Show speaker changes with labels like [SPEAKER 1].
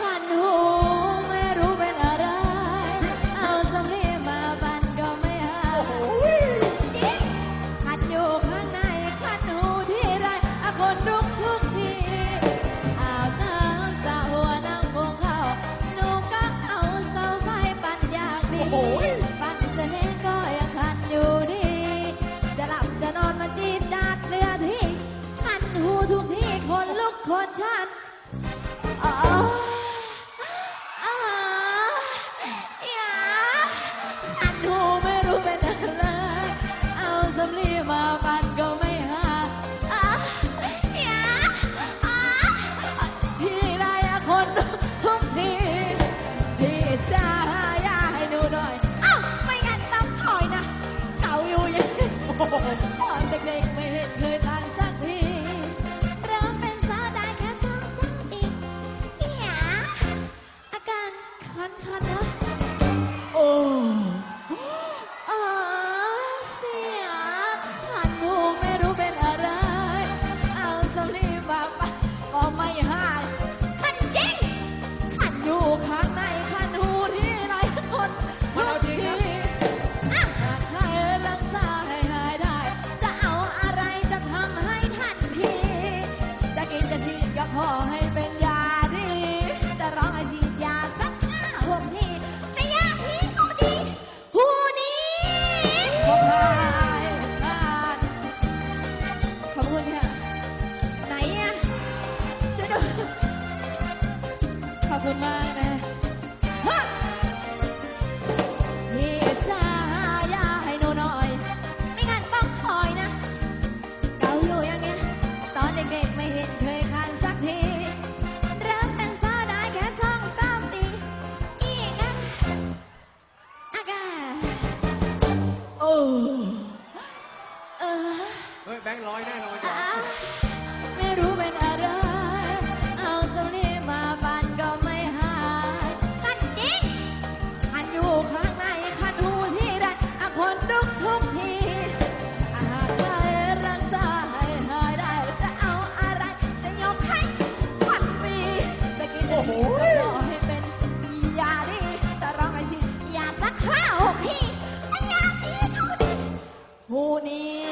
[SPEAKER 1] ฉันหูไม่รู้เป็นอะไร เอาสำลีมาบันก็ไม่หายขัดอยู่ข้างในขัดหูที่ไรคนรุกทุกทีเอาน้ำสะหัวน้ำคงเข้าหนูก็เอาเสาไฟปั่นอยากดีปั่นเสน่ห์ก็ยังขัดอยู่ดี จะหลับจะนอนมันจีดดาดเรือที่ขัดหูทุกทีคนลุกคนชัน time. ก็ขอให้เป็นยาดี จะร้องให้ฉีดยาสักหน้าพวกทีให้ยาพีเก็ดีหูนี้ขอบคุณขอบคุณค่ะ ไหนอะช่วยดูขอบคุณมากนะไม่งั้นต้องคอยนะ เกาอยู่ย่งเงตอนเด็กๆไม่เห็นเคย
[SPEAKER 2] แบงค์ร้อยแน่นอนจ้ะอ้าว
[SPEAKER 1] ไม่รู้เป็นอะไร เอาตรงนี้มาบันก็ไม่หายกันจริงขันอยู่ข้างในขันหูที่ใดอะคนลุกทุกทีอาหากใครรักษาให้หายได้จะเอาอะไรจะยกให้พันปีจะกินอะไรก็รอให้เป็นยาดีจะร้องให้ชิยาสักห้าหกทียาดีเท่านี้ผู้นี้